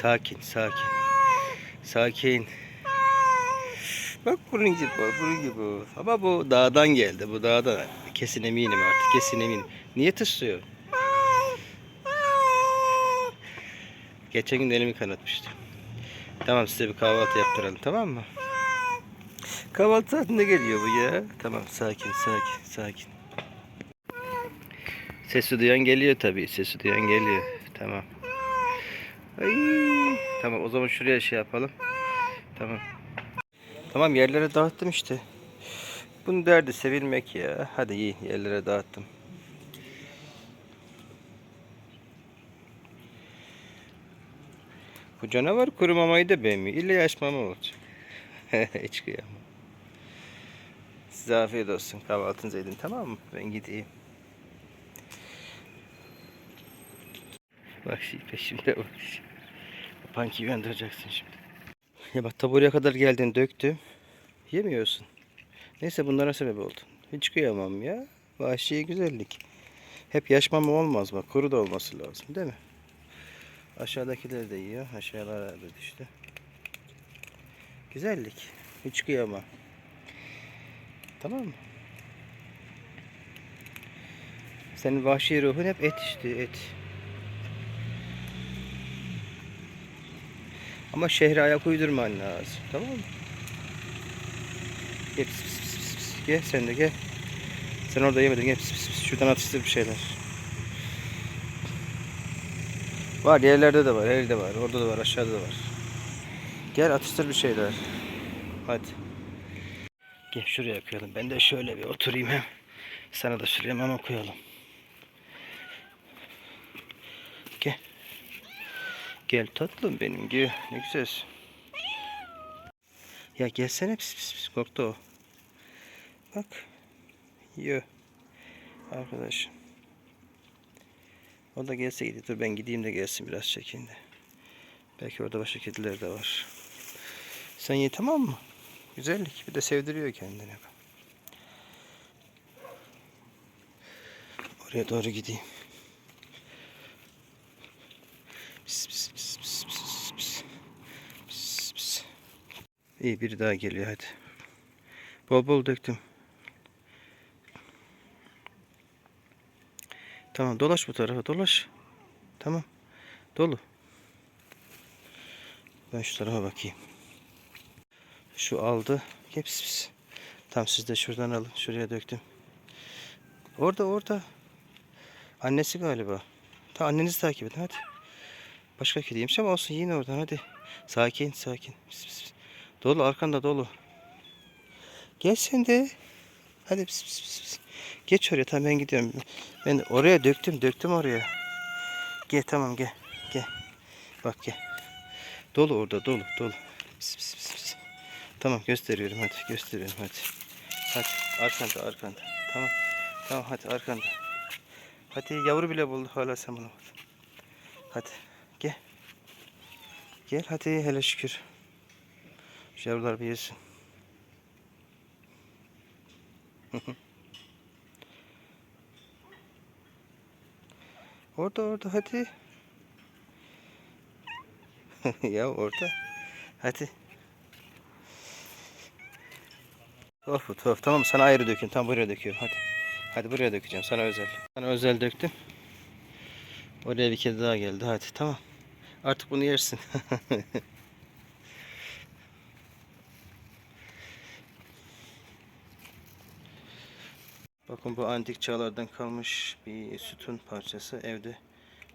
Sakin, sakin. Sakin. Bak bunun gibi o, bunun gibi o. Ama bu dağdan geldi. Bu dağdan. Kesin eminim artık. Kesin eminim. Niye tıslıyor? Geçen gün elimi kanatmıştı. Tamam size bir kahvaltı yaptıralım tamam mı? Kahvaltı saatinde geliyor bu ya. Tamam sakin sakin sakin. Sesi duyan geliyor tabii. Sesi duyan geliyor. Tamam. Ay, tamam o zaman şuraya şey yapalım. Tamam. Tamam yerlere dağıttım işte. Bunun derdi sevilmek ya. Hadi iyi yerlere dağıttım. Bu canavar kuru mamayı da beğenmiyor. İlle yaş mama olacak. Hiç kıyamam. Size afiyet olsun. Kahvaltınızı edin tamam mı? Ben gideyim. Bak şimdi peşimde bak. Panki uyandıracaksın şimdi. Ya bak taburaya kadar geldin döktüm. Yemiyorsun. Neyse bunlara sebep oldun. Hiç kıyamam ya. Vahşi güzellik. Hep yaş mama olmaz bak. Kuru da olması lazım değil mi? Aşağıdakileri de yiyor. Aşağılara da düştü. Güzellik. Hiç kıyamam. Tamam mı? Senin vahşi ruhun hep et işte et. Ama şehre ayak uydurman lazım. Tamam mı? Gel pis pis pis pis pis. Gel sen de gel. Sen orada yemedin gel pis pis pis. Şuradan atıştır bir şeyler. Var yerlerde de var, her yerde var. Orada da var, aşağıda da var. Gel atıştır bir şeyler. Hadi. Gel şuraya koyalım. Ben de şöyle bir oturayım hem. Sana da şuraya mama koyalım. Gel tatlım benim gel. Ne güzelsin. Ya gelsene pis pis pis korktu o. Bak. Yiyor. Arkadaşım. O da gelse gidi. Dur ben gideyim de gelsin biraz çekeyim de. Belki orada başka kediler de var. Sen ye tamam mı? Güzellik. Bir de sevdiriyor kendini. Oraya doğru gideyim. Pis pis pis pis pis pis. Pis pis. İyi biri daha geliyor hadi. Bol bol döktüm. Tamam dolaş bu tarafa dolaş. Tamam. Dolu. Ben şu tarafa bakayım. Şu aldı. Hepsi pis. Tamam siz de şuradan alın. Şuraya döktüm. Orada orada. Annesi galiba. Ta annenizi takip edin hadi. Başka kediymiş ama olsun yine oradan hadi. Sakin sakin. Pis, pis, pis. Dolu arkanda dolu. Gel sen de. Hadi pis, pis, pis, pis. Geç oraya tamam ben gidiyorum. Ben oraya döktüm döktüm oraya. Gel tamam gel. Gel. Bak gel. Dolu orada dolu dolu. Pis, pis, pis, pis. Tamam gösteriyorum hadi gösteriyorum hadi. Hadi arkanda arkanda. Tamam. Tamam hadi arkanda. Hadi yavru bile buldu hala sen bulamadın. Hadi gel. Hadi hele şükür. Şu yavrular bir yesin. orada orada hadi. ya orada. Hadi. Of of tamam sana ayrı dökeyim. Tam buraya döküyorum hadi. Hadi buraya dökeceğim sana özel. Sana özel döktüm. Oraya bir kedi daha geldi hadi tamam. Artık bunu yersin. Bakın bu antik çağlardan kalmış bir sütun parçası evde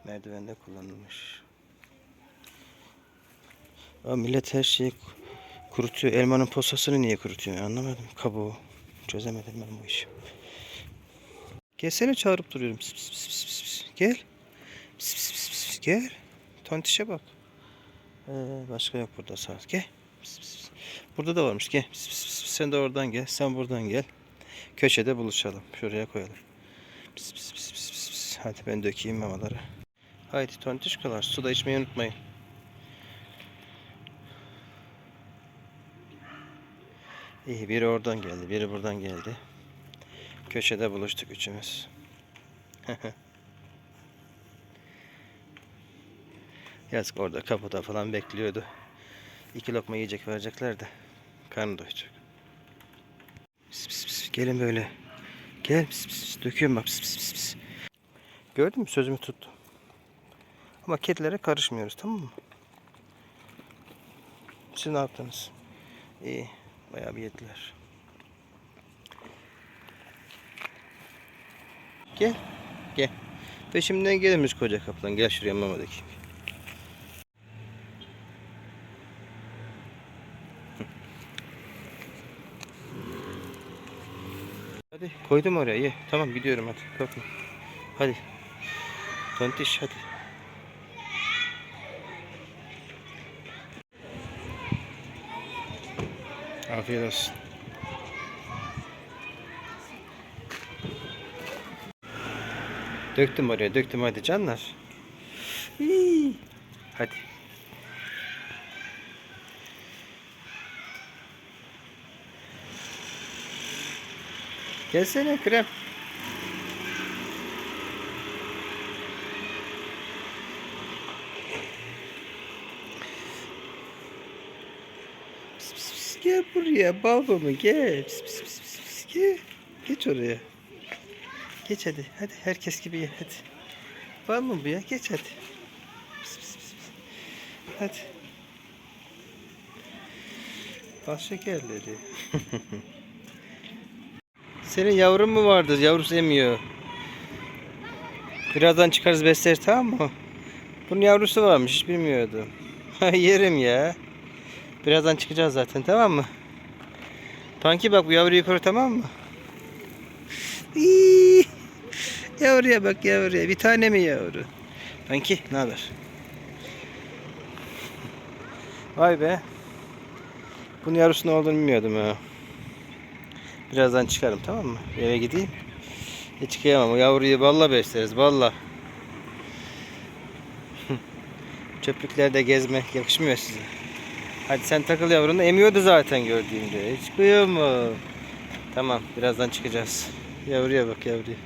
merdivende kullanılmış. Aa, millet her şeyi kurutuyor. Elmanın posasını niye kurutuyor anlamadım. Kabuğu. Çözemedim ben bu işi. Gelsene çağırıp duruyorum. Pis, pis, pis, pis. Gel. Pis, pis, pis, pis. Gel. Tontişe bak. Ee, başka yok burada ol. Gel. Pis, pis, pis. Burada da varmış. Gel. Pis, pis, pis. Sen de oradan gel. Sen buradan gel. Köşede buluşalım. Şuraya koyalım. Pis, pis, pis, pis, pis, pis. Hadi ben dökeyim mamaları. Haydi tontişkalar. Su da içmeyi unutmayın. İyi biri oradan geldi. Biri buradan geldi. Köşede buluştuk üçümüz. Yazık orada kapıda falan bekliyordu. İki lokma yiyecek verecekler de. Karnı doyacak. Pis pis pis. Gelin böyle. Gel pis pis. Döküyorum bak pis pis pis pis. Gördün mü sözümü tuttum. Ama kedilere karışmıyoruz tamam mı? Siz ne yaptınız? İyi. Bayağı bir yediler. Gel. Gel. Peşimden gelmiş koca kaplan. Gel şuraya mama dökeyim. Hadi koydum oraya ye. Tamam gidiyorum hadi. Korkma. Hadi. Tontiş hadi. Afiyet olsun. Döktüm oraya döktüm hadi canlar. Hadi. Gelsene krem. Pis, pis, pis. Gel buraya babamı gel. Pis, pis, pis, pis, pis. Gel. Geç oraya. Geç hadi. Hadi herkes gibi ye hadi. Bu ya? Geç hadi. Pis, pis, pis, pis. Hadi. Al şekerleri. Senin yavrun mu vardı? Yavrusu emiyor. Birazdan çıkarız besleriz tamam mı? Bunun yavrusu varmış hiç bilmiyordum. Yerim ya. Birazdan çıkacağız zaten tamam mı? Tanki bak bu yavruyu koru tamam mı? Yavruya bak yavruya. Bir tane mi yavru? Tanki ne haber? Vay be. Bunun yavrusu ne olduğunu bilmiyordum ha. Birazdan çıkarım tamam mı? Eve gideyim. Hiç kıyamam. Yavruyu balla besleriz balla. Çöplüklerde gezmek yakışmıyor size. Hadi sen takıl yavrunu. Emiyordu zaten gördüğümde. Hiç kıyamam. Tamam birazdan çıkacağız. Yavruya bak yavruya.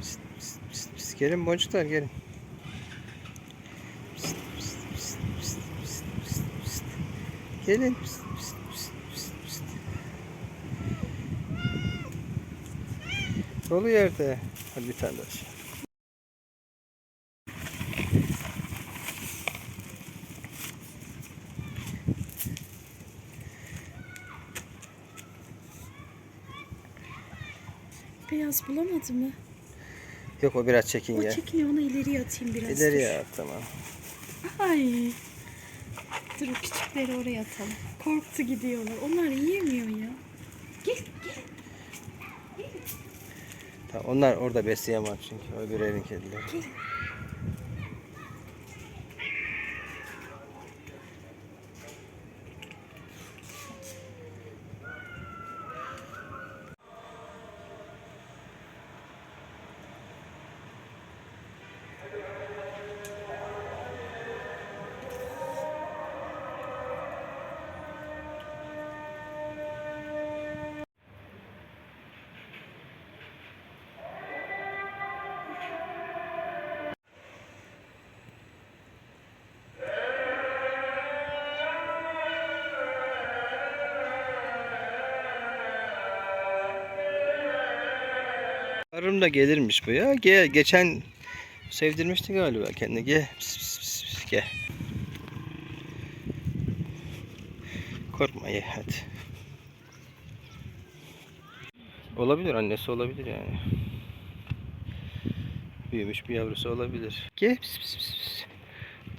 Pist, pist, pist, pist. Gelin boncuklar gelin. Gelin. Dolu yerde. Hadi bir tane daha. aşağı. Beyaz bulamadı mı? Yok o biraz çekin O çekiniyor onu ileriye atayım biraz. İleriye at tamam. Ay. Dur o küçükleri oraya atalım. Korktu gidiyorlar. Onlar yiyemiyor ya. Gel gel. Tamam, onlar orada besleyemez çünkü. Öbür evin kedileri. Karım da gelirmiş bu ya. Gel, geçen sevdirmişti galiba kendine. Gel. Pis, pis, pis, pis, Gel. Korkma ye hadi. Olabilir annesi olabilir yani. Büyümüş bir yavrusu olabilir. Gel pis pis pis pis.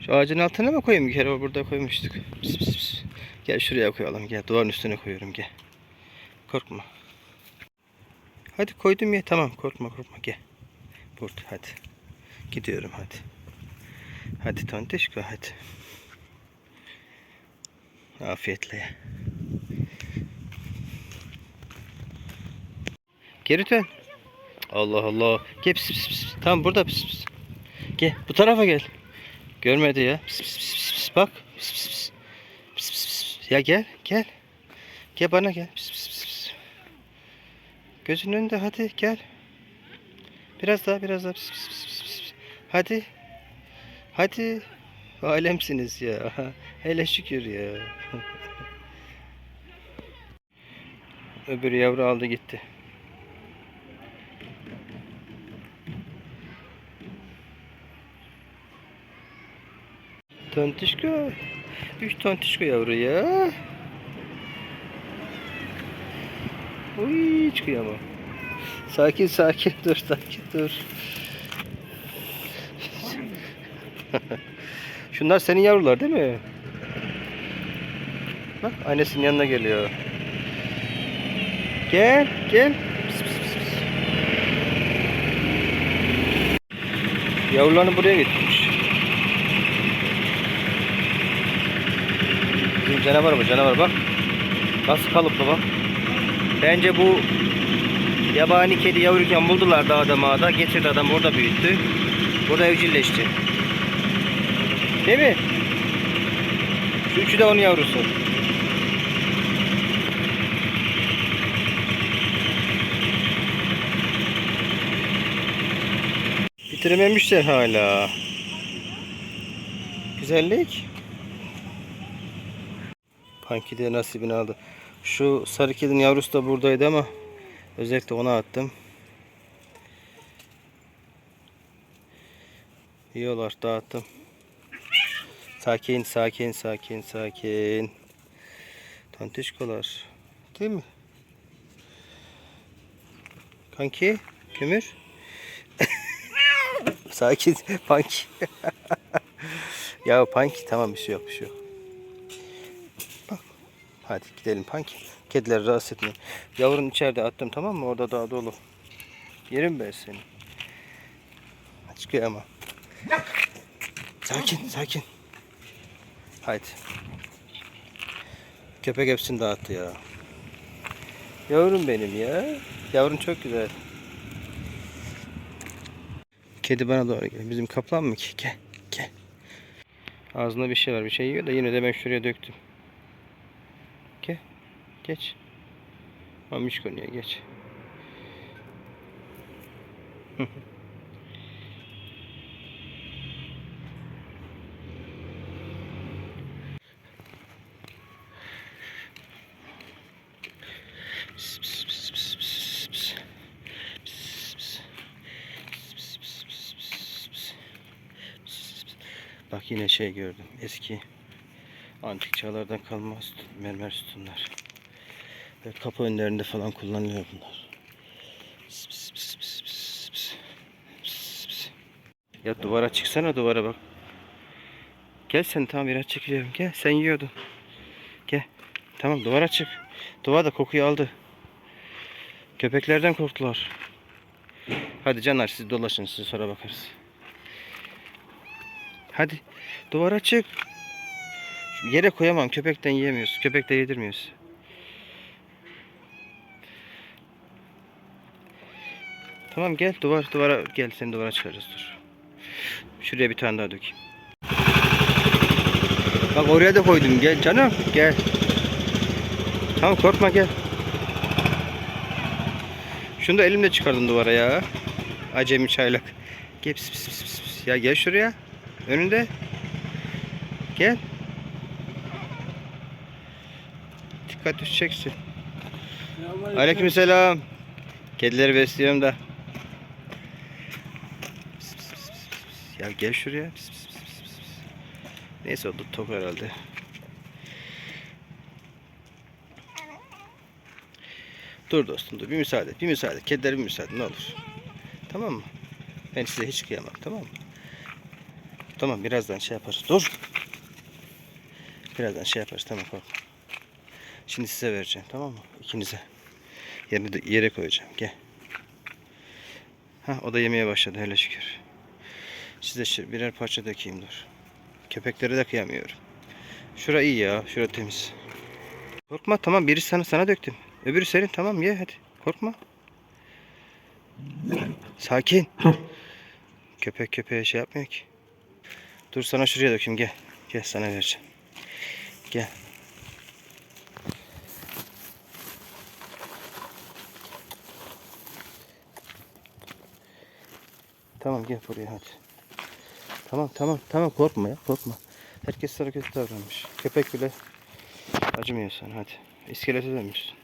Şu ağacın altına mı koyayım bir kere burada koymuştuk. Pis pis pis. Gel şuraya koyalım gel duvarın üstüne koyuyorum gel. Korkma. Hadi koydum ya tamam korkma korkma gel. Burada hadi. Gidiyorum hadi. Hadi tontişko hadi. Afiyetle ye. Geri dön. Allah Allah. Gel pis pis pis. Tamam burada pis pis. Gel bu tarafa gel. Görmedi ya. Pis pis pis pis. Bak. Pis pis pis. Pis pis pis. Ya gel gel. Gel bana gel. Pis. Gözünün önünde hadi gel. Biraz daha biraz daha. Pis, pis, pis, pis. Hadi. Hadi. Alemsiniz ya. Hele şükür ya. Öbür yavru aldı gitti. Tontişko. Üç tontişko yavru ya. Uy çıkıyor ama. Sakin sakin dur sakin dur. Şunlar senin yavrular değil mi? Bak annesinin yanına geliyor. Gel gel. Pis. Yavrularını buraya getirmiş. Bizim canavar bu canavar bak. Nasıl kalıplı bak. Bence bu yabani kedi yavruyken buldular dağda mağda. Getirdi adam orada büyüttü. Burada evcilleşti. Değil mi? Üçü de onun yavrusu. Bitirememişler hala. Güzellik. Panki de nasibini aldı. Şu sarı kedinin yavrusu da buradaydı ama özellikle ona attım. Yiyorlar dağıttım. Sakin sakin sakin sakin. Tantişkolar. Değil mi? Kanki kömür. sakin panki. ya panki tamam bir şey yok bir şey yok. Hadi gidelim Panki. Kedileri rahatsız etmeyin. Yavrun içeride attım tamam mı? Orada daha dolu. Yerim ben seni. Çıkıyor ama. Sakin sakin. Haydi. Köpek hepsini dağıttı ya. Yavrum benim ya. Yavrun çok güzel. Kedi bana doğru geliyor. Bizim kaplan mı ki? Gel. Gel. Ağzında bir şey var. Bir şey yiyor da yine de ben şuraya döktüm. Geç. Mamiş konuya geç. Bak yine şey gördüm. Eski antik çağlardan kalma mermer sütunlar. Ve kapı önlerinde falan kullanılıyor bunlar. Ya duvara çıksana duvara bak. Gel sen tamam biraz çekiliyorum. Gel sen yiyordun. Gel. Tamam duvara çık. Duvar da kokuyu aldı. Köpeklerden korktular. Hadi canlar siz dolaşın siz sonra bakarız. Hadi duvara çık. Yere koyamam köpekten yiyemiyoruz. Köpekte yedirmiyoruz. Tamam gel duvar duvara gel seni duvara çıkaracağız dur. Şuraya bir tane daha dökeyim. Bak oraya da koydum gel canım gel. Tamam korkma gel. Şunu da elimle çıkardım duvara ya. Acemi çaylak. Gel pis pis pis pis. Ya gel şuraya. Önünde. Gel. Dikkat düşeceksin. Aleykümselam. Kedileri besliyorum da. Pis, pis, pis, pis, pis. Ya gel şuraya. Pis, pis, pis, pis, pis. Neyse o da tok herhalde. Dur dostum dur bir müsaade bir müsaade kedilere bir müsaade ne olur. Tamam mı? Ben size hiç kıyamam tamam mı? Tamam birazdan şey yaparız. Dur. Birazdan şey yaparız tamam korkma. Şimdi size vereceğim tamam mı? İkinize. Yerine de yere koyacağım. Gel. Ha o da yemeye başladı hele şükür size birer parça dökeyim dur. Köpeklere de kıyamıyorum. Şura iyi ya. Şura temiz. Korkma tamam biri sana sana döktüm. Öbürü senin tamam ye hadi. Korkma. Sakin. Köpek köpeğe şey yapmıyor ki. Dur sana şuraya dökeyim gel. Gel sana vereceğim. Gel. Tamam gel buraya hadi. Tamam tamam tamam korkma ya korkma. Herkes sana kötü davranmış. Köpek bile acımıyor sana hadi. İskelete dönmüşsün.